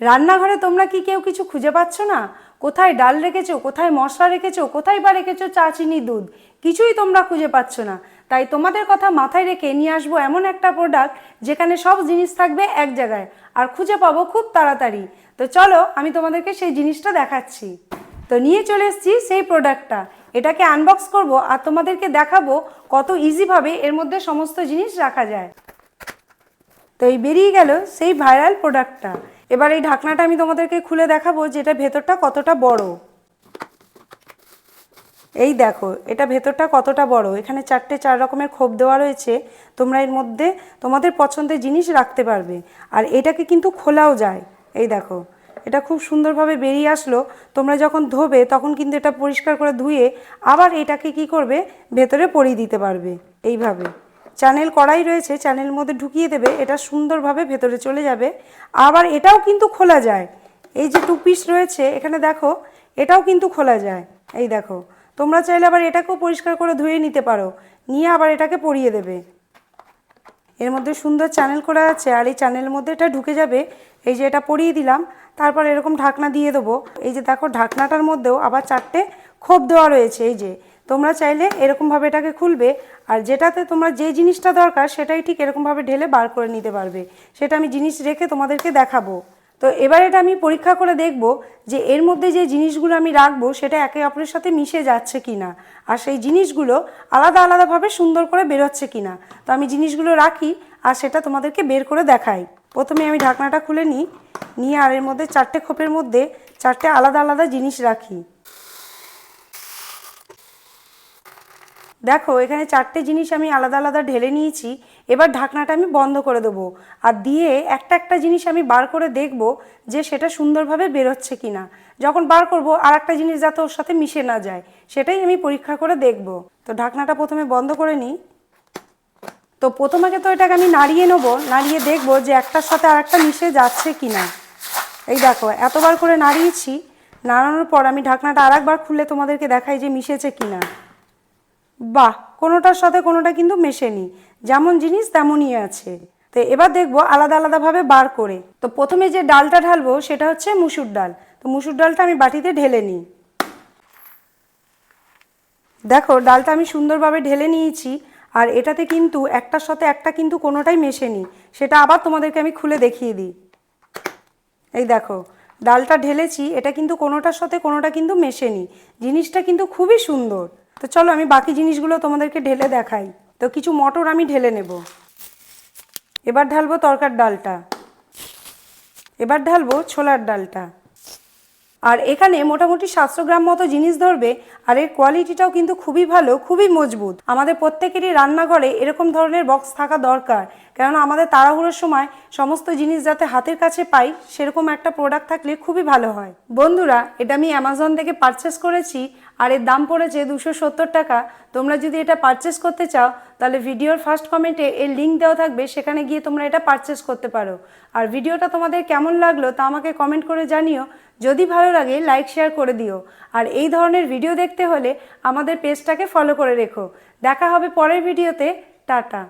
রান্নাঘরে তোমরা কি কেউ কিছু খুঁজে পাচ্ছ না? কোথায় ডাল রেখেছো? কোথায় মশলা রেখেছো? কোথায় বা রেখেছো চা, চিনি, দুধ? কিছুই তোমরা খুঁজে পাচ্ছ না। তাই তোমাদের কথা মাথায় রেখে নিয়ে আসব এমন একটা প্রোডাক্ট যেখানে সব জিনিস থাকবে এক জায়গায়। আর খুঁজে পাবো খুব তাড়াতাড়ি। তো চলো, আমি তোমাদেরকে সেই জিনিসটা দেখাচ্ছি। তো নিয়ে চলে এসেছি সেই প্রোডাক্টটা এটাকে আনবক্স করব আর তোমাদেরকে দেখাবো কত ইজিভাবে এর মধ্যে সমস্ত জিনিস রাখা যায়। তো এই বেরিয়ে গেল সেই ভাইরাল প্রোডাক্টটা এবার এই ঢাকনাটা আমি তোমাদেরকে খুলে দেখাবো যে এটা ভেতরটা কতটা বড়। এই দেখো, এটা ভেতরটা কতটা বড়। এখানে চারটে চার রকমের খোপ দেওয়া রয়েছে। তোমরা এর মধ্যে তোমাদের পছন্দের জিনিস রাখতে পারবে। আর এটাকে কিন্তু খোলাও যায়। এই দেখো, এটা খুব সুন্দরভাবে বেরিয়ে আসলো। তোমরা যখন ধোবে, তখন কিন্তু এটা পরিষ্কার করে ধুয়ে আবার এটাকে কি করবে? ভেতরে পরিয়ে দিতে পারবে। এইভাবে। চ্যানেল কড়াই রয়েছে চ্যানেলের মধ্যে ঢুকিয়ে দেবে, এটা সুন্দরভাবে ভেতরে চলে যাবে। আবার এটাও কিন্তু খোলা যায়। এই যে টু পিস রয়েছে, এখানে দেখো, এটাও কিন্তু খোলা যায়। এই দেখো, তোমরা চাইলে আবার এটাকেও পরিষ্কার করে ধুয়ে নিতে পারো। নিয়ে আবার এটাকে পরিয়ে দেবে। এর মধ্যে সুন্দর চ্যানেল করা আছে, আর এই চ্যানেলের মধ্যে এটা ঢুকে যাবে। এই যে এটা পরিয়ে দিলাম, তারপর এরকম ঢাকনা দিয়ে দেবো। এই যে দেখো, ঢাকনাটার মধ্যেও আবার চারটে খোপ দেওয়া রয়েছে, এই যে। তোমরা চাইলে এরকমভাবে এটাকে খুলবে, আর যেটাতে তোমরা যে জিনিসটা দরকার সেটাই ঠিক এরকমভাবে ঢেলে বার করে নিতে পারবে। সেটা আমি জিনিস রেখে তোমাদেরকে দেখাবো। তো এবার এটা আমি পরীক্ষা করে দেখব যে এর মধ্যে যে জিনিসগুলো আমি রাখব সেটা একে অপরের সাথে মিশে যাচ্ছে কি না আর সেই জিনিসগুলো আলাদা আলাদাভাবে সুন্দর করে বেরোচ্ছে কি না তো আমি জিনিসগুলো রাখি, আর সেটা তোমাদেরকে বের করে দেখাই। প্রথমে আমি ঢাকনাটা খুলে নিই, নিয়ে আর এর মধ্যে চারটে খোপের মধ্যে চারটে আলাদা আলাদা জিনিস রাখি। দেখো, এখানে চারটে জিনিস আমি আলাদা আলাদা ঢেলে নিয়েছি, এবার ঢাকনাটা আমি বন্ধ করে দেবো। আর দিয়ে একটা একটা জিনিস আমি বার করে দেখব যে সেটা সুন্দরভাবে বেরোচ্ছে কি না যখন বার করব, আর একটা জিনিস যাতে ওর সাথে মিশে না যায়, সেটাই আমি পরীক্ষা করে দেখব। তো ঢাকনাটা প্রথমে বন্ধ করে নিই। তো প্রথমে তো এটাকে আমি নাড়িয়ে নেব, নাড়িয়ে দেখব যে একটার সাথে আর একটা মিশে যাচ্ছে কি না এই দেখো, এতবার করে নাড়িয়েছি, নাড়ানোর পর আমি ঢাকনাটা আর একবার খুলে তোমাদেরকে দেখাই যে মিশেছে কি না বাহ, কোনোটার সাথে কোনোটা কিন্তু মেশেনি। যেমন জিনিস তেমনই আছে। তো এবার দেখব আলাদা আলাদাভাবে বার করে। তো প্রথমে যে ডালটা ঢালবো, সেটা হচ্ছে মুসুর ডাল। তো মুসুর ডালটা আমি বাটিতে ঢেলে নিই। দেখো, ডালটা আমি সুন্দরভাবে ঢেলে নিয়েছি, আর এটাতে কিন্তু একটার সাথে একটা কিন্তু কোনোটাই মেশেনি। সেটা আবার তোমাদেরকে আমি খুলে দেখিয়ে দিই। এই দেখো, ডালটা ঢেলেছি, এটা কিন্তু কোনোটার সাথে কোনোটা কিন্তু মেশেনি। জিনিসটা কিন্তু খুবই সুন্দর। তো চলো আমি বাকি জিনিসগুলো তোমাদেরকে ঢেলে দেখাই। তো কিছু মটর আমি ঢেলে নেব। এবার ঢালবো তরকার ডালটা। এবার ঢালবো ছোলার ডালটা। আর এখানে মোটামুটি সাতশো গ্রাম মতো জিনিস ধরবে, আর এর কোয়ালিটিটাও কিন্তু খুবই ভালো, খুবই মজবুত। আমাদের প্রত্যেকেরই রান্নাঘরে এরকম ধরনের বক্স থাকা দরকার, কেননা আমাদের তাড়াহুড়োর সময় সমস্ত জিনিস যাতে হাতের কাছে পাই, সেরকম একটা প্রোডাক্ট থাকলে খুবই ভালো হয়। বন্ধুরা, এটা আমি অ্যামাজন থেকে পারচেস করেছি আর এর দাম পড়েছে দুশো সত্তর টাকা। তোমরা যদি এটা পারচেস করতে চাও, তাহলে ভিডিওর ফার্স্ট কমেন্টে এর লিঙ্ক দেওয়া থাকবে, সেখানে গিয়ে তোমরা এটা পারচেস করতে পারো। আর ভিডিওটা তোমাদের কেমন লাগল তা আমাকে কমেন্ট করে জানিও। যদি ভালো লাগে লাইক শেয়ার করে দিও। আর এই ধরনের ভিডিও দেখতে হলে আমাদের পেজটাকে ফলো করে রেখো। দেখা হবে পরের ভিডিওতে টাটা।